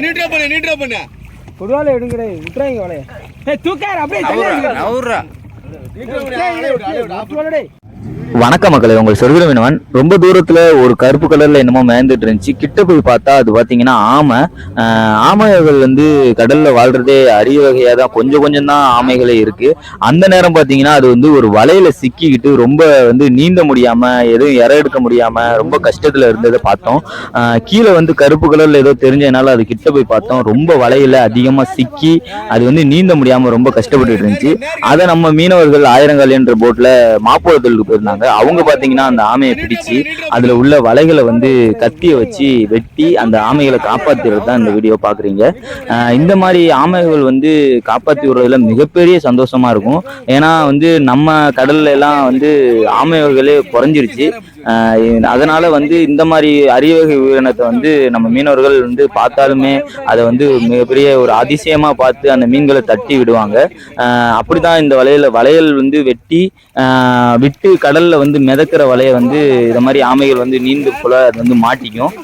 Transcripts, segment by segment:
நீட்ரா பண்ணு நீட்ரா பண்ணு கொடுவால எடுங்கடே விட்டுறாங்க வலைய ஏய் தூக்காரு அப்படியே தள்ளி நவுறா விட்டுறாங்க வணக்க மக்களே உங்கள் சொர்க்குற மீனவன் ரொம்ப தூரத்தில் ஒரு கருப்பு கலரில் என்னமோ மேய்ந்துட்டு இருந்துச்சு. கிட்ட போய் பார்த்தா அது பார்த்தீங்கன்னா ஆமை. ஆமைகள் வந்து கடலில் வாழ்கிறதே அரிய வகையாக தான் கொஞ்சம் கொஞ்சம் தான் ஆமைகளே இருக்குது அந்த நேரம் பார்த்தீங்கன்னா அது வந்து ஒரு வலையில் சிக்கிக்கிட்டு ரொம்ப வந்து நீந்த முடியாமல் எதுவும் இற எடுக்க முடியாமல் ரொம்ப கஷ்டத்தில் இருந்ததை பார்த்தோம். கீழே வந்து கருப்பு கலரில் ஏதோ தெரிஞ்சதுனால அது கிட்ட போய் பார்த்தோம். ரொம்ப வலையில் அதிகமாக சிக்கி அது வந்து நீந்த முடியாமல் ரொம்ப கஷ்டப்பட்டு இருந்துச்சு. அதை நம்ம மீனவர்கள் ஆயிரங்கால் என்ற போட்டில் மாப்போளத்துக்கு போயிருந்தாங்க. அவங்க பாத்தீங்கன்னா அந்த ஆமையை பிடிச்சு அதுல உள்ள வலைகளை வந்து கத்திய வச்சு வெட்டி அந்த ஆமைகளை காப்பாத்துறது தான் இந்த வீடியோ பாக்குறீங்க. ஆஹ் இந்த மாதிரி ஆமைகள் வந்து காப்பாத்தி விடுறதுல மிகப்பெரிய சந்தோஷமா இருக்கும். ஏன்னா வந்து நம்ம கடல்ல எல்லாம் வந்து ஆமைகளே குறைஞ்சிருச்சு. அதனால வந்து இந்த மாதிரி அரிய வகை உயிரினத்தை வந்து நம்ம மீனவர்கள் வந்து பார்த்தாலுமே அதை வந்து மிகப்பெரிய ஒரு அதிசயமா பார்த்து அந்த மீன்களை தட்டி விடுவாங்க. அப்படிதான் இந்த வலையில வளையல் வந்து வெட்டி விட்டு கடல்ல வந்து மிதக்கிற வலையை வந்து இந்த மாதிரி ஆமைகள் வந்து நீந்து போல அது வந்து மாட்டிக்கும்.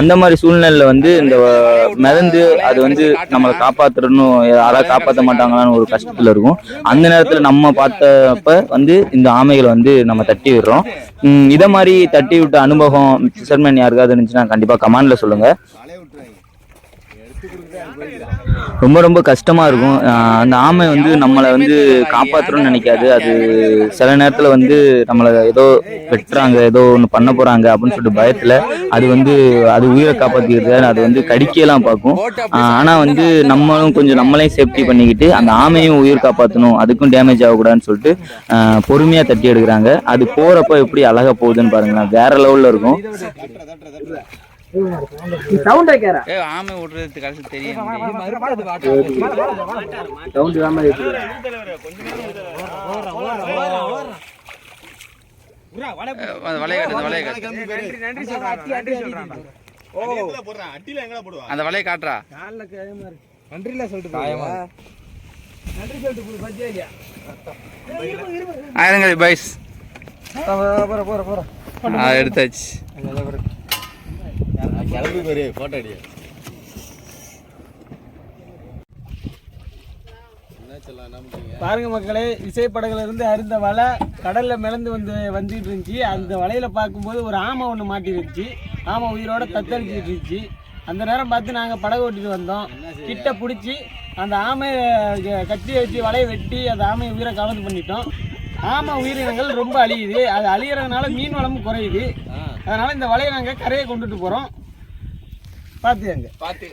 அந்த மாதிரி சூழ்நிலையில வந்து இந்த மிதந்து அது வந்து நம்மளை காப்பாத்துறணும் யாராவது காப்பாற்ற மாட்டாங்களான்னு ஒரு கஷ்டத்துல இருக்கும். அந்த நேரத்துல நம்ம பார்த்தப்ப வந்து இந்த ஆமைகளை வந்து நம்ம தட்டி விடுறோம். இதை மாதிரி தட்டி விட்ட அனுபவம் ஃபிஷர்மேன் யாருக்காவது இருந்துச்சுன்னா கண்டிப்பா கமாண்டில் சொல்லுங்க. ரொம்ப ரொம்ப கஷ்டமாக இருக்கும். அந்த ஆமை வந்து நம்மளை வந்து காப்பாற்றணும்னு நினைக்காது. அது சில நேரத்தில் வந்து நம்மளை ஏதோ வெட்டுறாங்க ஏதோ ஒன்று பண்ண போகிறாங்க அப்படின்னு சொல்லிட்டு பயத்தில் அது வந்து அது உயிரை காப்பாற்றிக்கிறது அது வந்து கடிக்கலாம் பார்க்கும். ஆனால் வந்து நம்மளும் கொஞ்சம் நம்மளையும் சேஃப்டி பண்ணிக்கிட்டு அந்த ஆமையும் உயிர் காப்பாற்றணும் அதுக்கும் டேமேஜ் ஆகக்கூடாதுன்னு சொல்லிட்டு பொறுமையாக தட்டி எடுக்கிறாங்க. அது போகிறப்ப எப்படி அழகாக போகுதுன்னு பாருங்களேன். வேற லெவலில் இருக்கும். சவுண்ட் வைக்காரா ஏ ஆமை விடுறது கடைசி தெரியும். சவுண்ட் அந்த வலையை காட்டுறா நன்றில சொல்லிட்டு நன்றி சொல்லிட்டு பைஸ் போற போற போற எடுத்தாச்சு. கிளம்பி பாரு போட்டோ அடி பாருங்க மக்களே விசைப்படகுல இருந்து அருந்த வலை கடல்ல மிதந்து வந்து வந்துட்டு இருந்துச்சு. அந்த வலையில பார்க்கும்போது ஒரு ஆமை ஒன்று மாட்டிருந்துச்சு. ஆமை உயிரோட தத்தளிச்சிட்டு இருந்துச்சு. அந்த நேரம் பார்த்து நாங்கள் படகு ஓட்டிட்டு வந்தோம். கிட்ட பிடிச்சி அந்த ஆமையை கட்டி வச்சு வலையை வெட்டி அந்த ஆமையை உயிரை கவர்ந்து பண்ணிட்டோம். ஆமை உயிரினங்கள் ரொம்ப அழியுது. அது அழியறதுனால மீன் வளமும் குறையுது. அதனால இந்த வலையை நாங்கள் கரையை கொண்டுட்டு போகிறோம் பார்த்து எங்க பார்த்து